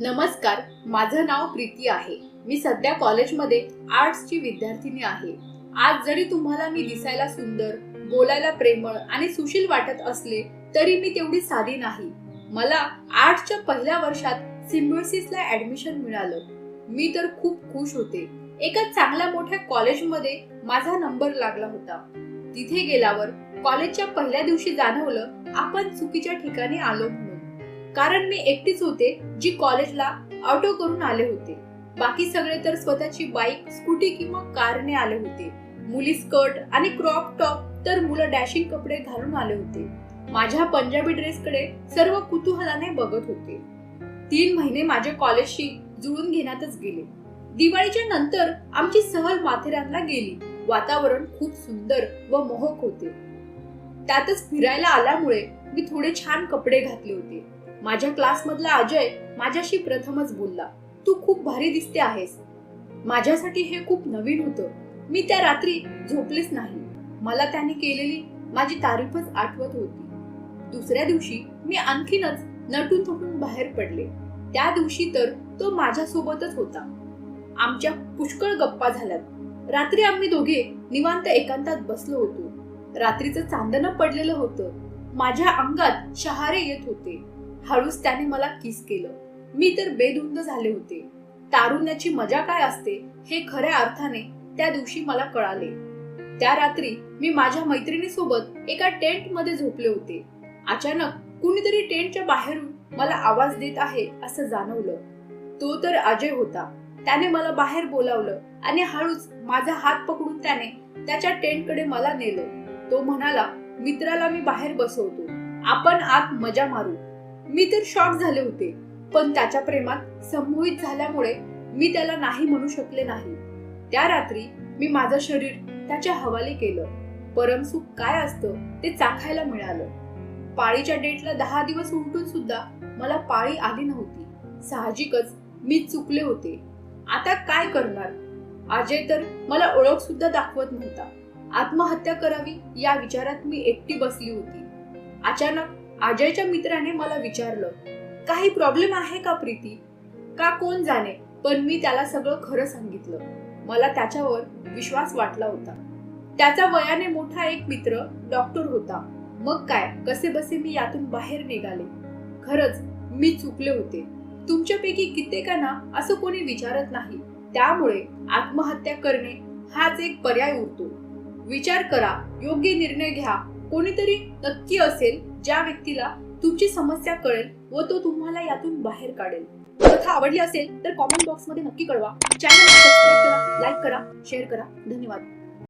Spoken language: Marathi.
नमस्कार माझं नाव प्रीती आहे. मी सध्या कॉलेजमध्ये आर्ट्सची विद्यार्थिनी आहे. आज जरी तुम्हाला मी दिसायला सुंदर बोलायला प्रेमळ आणि सुशील वाटत असले तरी मी तेवढी साधी नाही. मला आर्ट्सच्या पहिल्या वर्षात सिम्बोसिसला ऍडमिशन मिळालं. मी तर खूप खुश होते. एका चांगल्या मोठ्या कॉलेजमध्ये माझा नंबर लागला होता. तिथे गेल्यावर कॉलेजच्या पहिल्या दिवशी जाणवलं आपण चुकीच्या ठिकाणी आलो म्हणून. कारण मी एकटीच होते जी कॉलेजला ऑटो करून आले होते. बाकी सगळे तर स्वतःची बाईक स्कूटी किंवा कारने आले होते. मुली स्कर्ट आणि क्रॉप टॉप तर मुलं डॅशिंग कपडे घालून आले होते. माझ्या पंजाबी ड्रेसकडे सर्व कुतूहलाने बघत होते. तीन महिने माझ्या कॉलेजशी जुळून घेण्यातच गेले. दिवाळीच्या नंतर आमची सहल माथेरानला गेली. वातावरण खूप सुंदर व मोहक होते. त्यातच फिरायला आल्यामुळे मी थोडे छान कपडे घातले होते. माझ्या क्लासमधला अजय माझ्याशी प्रथमच बोलला. तू खूप भारी दिसते आहेस. माझ्यासाठी हे खूप नवीन होतं. मी त्या रात्री झोपलेच नाही. मला त्याने केलेली माझी तारीफच आठवत होती. दुसऱ्या दिवशी मी आणखीनच नटून थटून बाहेर पडले. त्या दिवशी तर तो माझ्यासोबतच होता. आमच्या पुष्कळ गप्पा झाल्यात. रात्री आम्ही दोघे निवांत एकांतात बसलो होतो. रात्रीचं चांदणं पडलेलं होतं. माझ्या अंगात शहारे येत होते. हळूच त्याने मला किस केलं. मी तर बेधुंद झाले होते. तारुण्याची मजा काय असते हे खऱ्या अर्थाने त्या दिवशी मला कळाले. त्या रात्री मी माझ्या मैत्रिणीसोबत एका टेंटमध्ये झोपले होते. अचानक कुणीतरी टेंटच्या बाहेरून मला आवाज देत आहे असं जाणवलं. तो तर अजय होता. त्याने मला बाहेर बोलावलं आणि हळूच माझा हात पकडून त्याने त्याच्या टेंटकडे मला नेलं. तो म्हणाला मित्राला मी बाहेर बसवतो. आपण आत मजा मारू. मी तर शॉक झाले होते पण त्याच्या प्रेमात संमोहित झाल्यामुळे मी त्याला नाही म्हणू शकले नाही. त्या रात्री मी माझं शरीर त्याच्या हवाले केलं परमसुख काय असतं ते चाखायला मिळालं. पाळीच्या डेटला दहा दिवस उलटून सुद्धा मला पाळी आली नव्हती. साहजिकच मी चुकले होते. आता काय करणार? अजय तर मला ओळख सुद्धा दाखवत नव्हता. आत्महत्या करावी या विचारात मी एकटी बसली होती. अचानक अजयच्या मित्राने मला विचारलं काही प्रॉब्लेम आहे का प्रीती? का कोण जाणे? पण मी त्याला सगळं खरं सांगितलं. मला त्याच्यावर विश्वास वाटला होता. त्याचा वयाने मोठा एक मित्र डॉक्टर होता. मग काय कसे बसे मी यातून बाहेर निघाले. खरंच मी चुकले होते. तुमच्यापैकी कित्येकांना असं कोणी विचारत नाही. त्यामुळे आत्महत्या करणे हाच एक पर्याय उरतो. विचार करा योग्य निर्णय घ्या. कोणीतरी नक्की असेल ज्या व्यक्तीला तुमची समस्या कळेल व तो तुम्हाला यातून बाहेर काढेल. कथा आवडली असेल तर कॉमेंट बॉक्समध्ये नक्की कळवा. चॅनल सबस्क्राईब करा लाईक करा शेअर करा. धन्यवाद.